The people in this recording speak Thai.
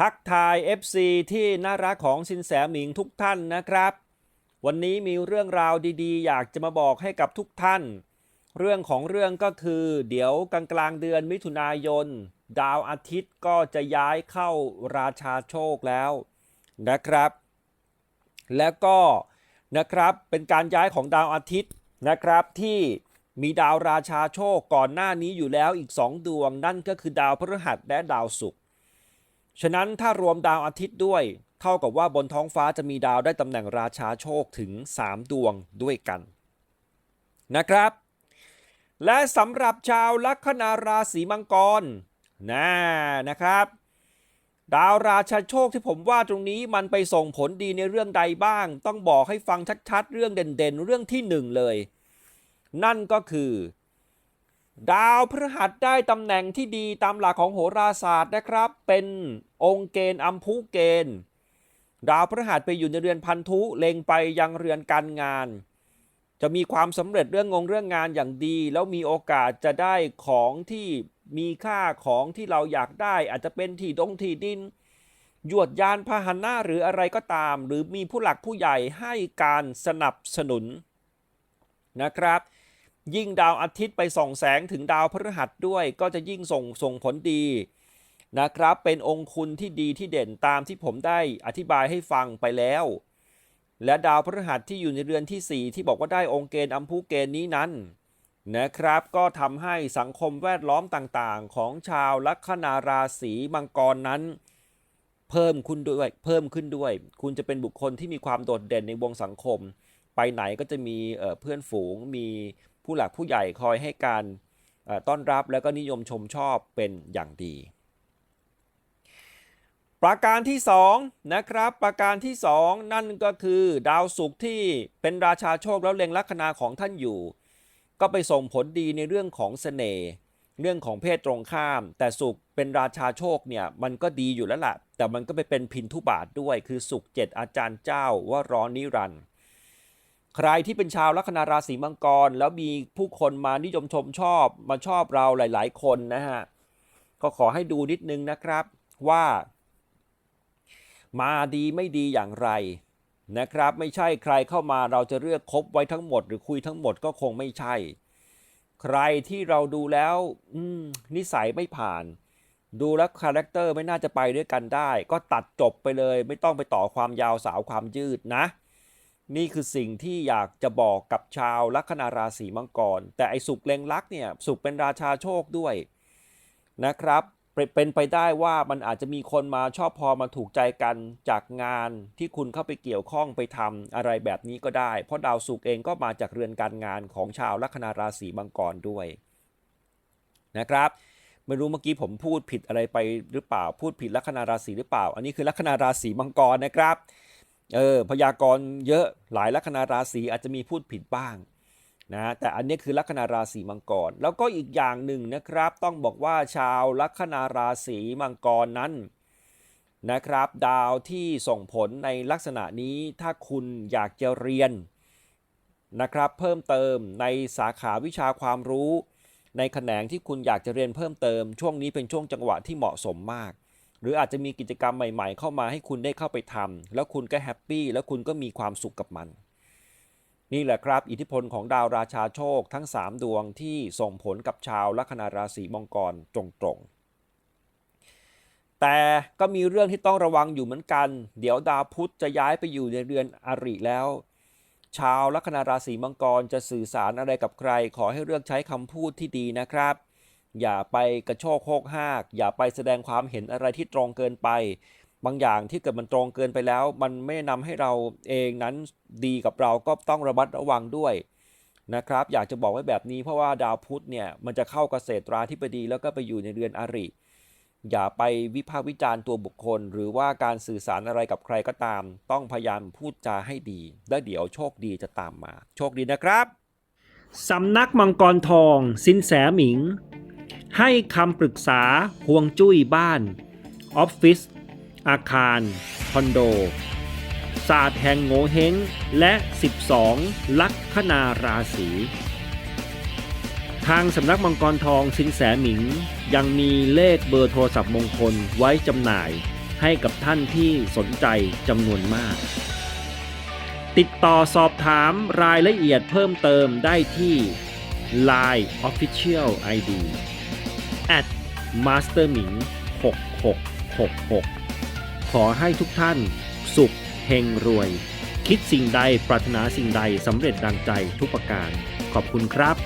ทักทาย FC ที่น่ารักของสินแสหมิงทุกท่านนะครับ วันนี้มีเรื่องราวดีๆ อยากจะมาบอกให้กับทุกท่าน เรื่องของเรื่องก็คือ เดี๋ยวกลางกลางๆเดือนมิถุนายน ดาวอาทิตย์ก็จะย้ายเข้าราชาโชคแล้วนะครับ แล้วก็นะครับเป็นการย้ายของดาวอาทิตย์นะครับที่มีดาวราชาโชคก่อนหน้านี้อยู่แล้วอีก 2 ดวงนั่นก็คือดาวพฤหัสและดาวศุกร์ ฉะนั้นถ้ารวมดาวอาทิตย์ด้วย เท่ากับว่าบนท้องฟ้าจะมีดาวได้ตำแหน่งราชาโชคถึง 3 ดวงด้วยกัน นะครับ และสำหรับชาวลัคนาราศีมังกรนะนะครับ ดาวราชาโชคที่ผมว่าตรงนี้มันไปส่งผลดีในเรื่องใดบ้าง ต้องบอกให้ฟังชัดๆ เรื่องเด่นๆ เรื่องที่หนึ่งเลย นั่นก็คือ ดาวพฤหัสได้ตำแหน่งที่ดีตามหลักของโหราศาสตร์นะครับ เป็นองค์เกณฑ์อัมพุเกณฑ์ ดาวพฤหัสไปอยู่ในเรือนพันธุเล็งไปยังเรือนการงาน จะมีความสำเร็จเรื่องงงเรื่องงานอย่างดี แล้วมีโอกาสจะได้ของที่มีค่าของที่เราอยากได้ อาจจะเป็นที่ดงที่ดิน ยวดยานพาหนะหรืออะไรก็ตาม หรือมีผู้หลักผู้ใหญ่ให้การสนับสนุนนะครับ ยิ่งดาวอาทิตย์ไปส่องแสงถึงดาวพฤหัสด้วย ก็จะยิ่งส่งส่งผลดีนะครับ เป็นองค์คุณที่ดีที่เด่นตามที่ผมได้อธิบายให้ฟังไปแล้ว และดาวพฤหัสที่อยู่ในเรือนทีสี่ 4 ที่บอกว่าได้องค์เกณฑ์อัมพุเกณฑ์นี้นั้นนะครับ ก็ทำให้สังคมแวดล้อมต่างๆ ของชาวลัคนาราศีมังกรนั้น เพิ่มคุณด้วยเพิ่มขึ้นด้วย คุณจะเป็นบุคคลที่มีความโดดเด่นในวงสังคม ไปไหนก็จะมีเเพื่อนฝูงมี ผู้หลักผู้ใหญ่คอยให้การต้อนรับแล้วก็นิยมชมชอบเป็นอย่างดี ประการที่2นะครับประการที่ 2 นั่นก็คือดาวศุกร์ที่เป็นราชาโชคแล้วเล็งลัคนาของท่านอยู่ ก็ไปส่งผลดีในเรื่องของเสน่ห์เรื่องของเพศตรงข้าม แต่ศุกร์เป็นราชาโชคเนี่ยมันก็ดีอยู่แล้วล่ะ แต่มันก็ไปเป็นพินทุบาทด้วยคือศุกร์เจ็ดอาจารย์เจ้าว่าร้อนนิรันดร์ ใครที่เป็นชาวลัคนาราศีมังกร แล้วมีผู้คนมานิยมชมชอบมาชอบเราหลาย ๆ คนนะฮะก็ขอให้ดูนิดนึงนะครับว่า มาดีไม่ดีอย่างไรนะครับ ไม่ใช่ใครเข้ามาเราจะเลือกคบไว้ทั้งหมด หรือคุยทั้งหมดก็คงไม่ใช่ ใครที่เราดูแล้วนิสัยไม่ผ่าน ดูแล้วคาแรคเตอร์ไม่น่าจะไปด้วยกันได้ ก็ตัดจบไปเลย ไม่ต้องไปต่อความยาวสาวความยืดนะ นี่คือสิ่งที่อยากจะบอกกับชาวลัคนาราศีมังกร แต่ไอ้สุกเล็งลักเนี่ยสุกเป็นราชาโชคด้วยนะครับเป็นไปได้ว่ามันอาจจะมีคนมาชอบพอมาถูกใจกันจากงานที่คุณเข้าไปเกี่ยวข้องไปทำอะไรแบบนี้ก็ได้ เพราะดาวศุกเองก็มาจากเรือนการงานของชาวลัคนาราศีมังกรด้วยนะครับไม่รู้เมื่อกี้ผมพูดผิดอะไรไปหรือเปล่าพูดผิดลัคนาราศีหรือเปล่า อันนี้คือลัคนาราศีมังกรนะครับ เออพยากรณ์เยอะหลายลัคนาราศีอาจจะมีพูดผิดบ้างนะแต่อันนี้คือลัคนาราศีมังกร แล้วก็อีกอย่างหนึ่งนะครับ ต้องบอกว่าชาวลัคนาราศีมังกรนั้นนะครับ ดาวที่ส่งผลในลักษณะนี้ถ้าคุณอยากจะเรียนนะครับ เพิ่มเติมในสาขาวิชาความรู้ ในแขนงที่คุณอยากจะเรียนเพิ่มเติม ช่วงนี้เป็นช่วงจังหวะที่เหมาะสมมาก หรืออาจจะมีกิจกรรมใหม่ ๆ เข้ามาให้คุณได้เข้าไปทำแล้วคุณก็แฮปปี้แล้วคุณก็มีความสุขกับมัน นี่แหละครับ อิทธิพลของดาวราชาโชคทั้ง 3 ดวงที่ส่งผลกับชาวลัคนาราศีมังกรตรงๆ แต่ก็มีเรื่องที่ต้องระวังอยู่เหมือนกัน เดี๋ยวดาวพุธจะย้ายไปอยู่ในเรือนอริแล้ว ชาวลัคนาราศีมังกรจะสื่อสารอะไรกับใคร ขอให้เลือกใช้คำพูดที่ดีนะครับ อย่าไปกระโชกโคกหาก อย่าไปแสดงความเห็นอะไรที่ตรงเกินไป บางอย่างที่เกิดมันตรงเกินไปแล้ว มันไม่นำให้เราเองนั้นดีกับเราก็ต้องระมัดระวังด้วยนะครับ อยากจะบอกไว้แบบนี้เพราะว่าดาวพุธเนี่ยมันจะเข้าเกษตราธิบดีแล้วก็ไปอยู่ในเรือนอริ อย่าไปวิพากษ์วิจารณ์ตัวบุคคล หรือว่าการสื่อสารอะไรกับใครก็ตาม ต้องพยายามพูดจาให้ดี แล้วเดี๋ยวโชคดีจะตามมา โชคดีนะครับสำนักมังกรทอง สินแสหมิง ให้คำปรึกษาห่วงจุ้ยบ้าน ออฟฟิศ อาคาร คอนโด ศาสตร์แห่งโงเฮงและ 12 ลัคนาราศีทางสำนักมังกรทองสินแสหมิง ยังมีเลขเบอร์โทรศัพท์มงคลไว้จำหน่ายให้กับท่านที่สนใจจำนวนมาก ติดต่อสอบถามรายละเอียดเพิ่มเติมได้ที่ Line Official ID at masterming 6666 ขอให้ทุกท่านสุขเฮงรวย คิดสิ่งใดปรารถนาสิ่งใดสำเร็จดังใจทุกประการ ขอบคุณครับ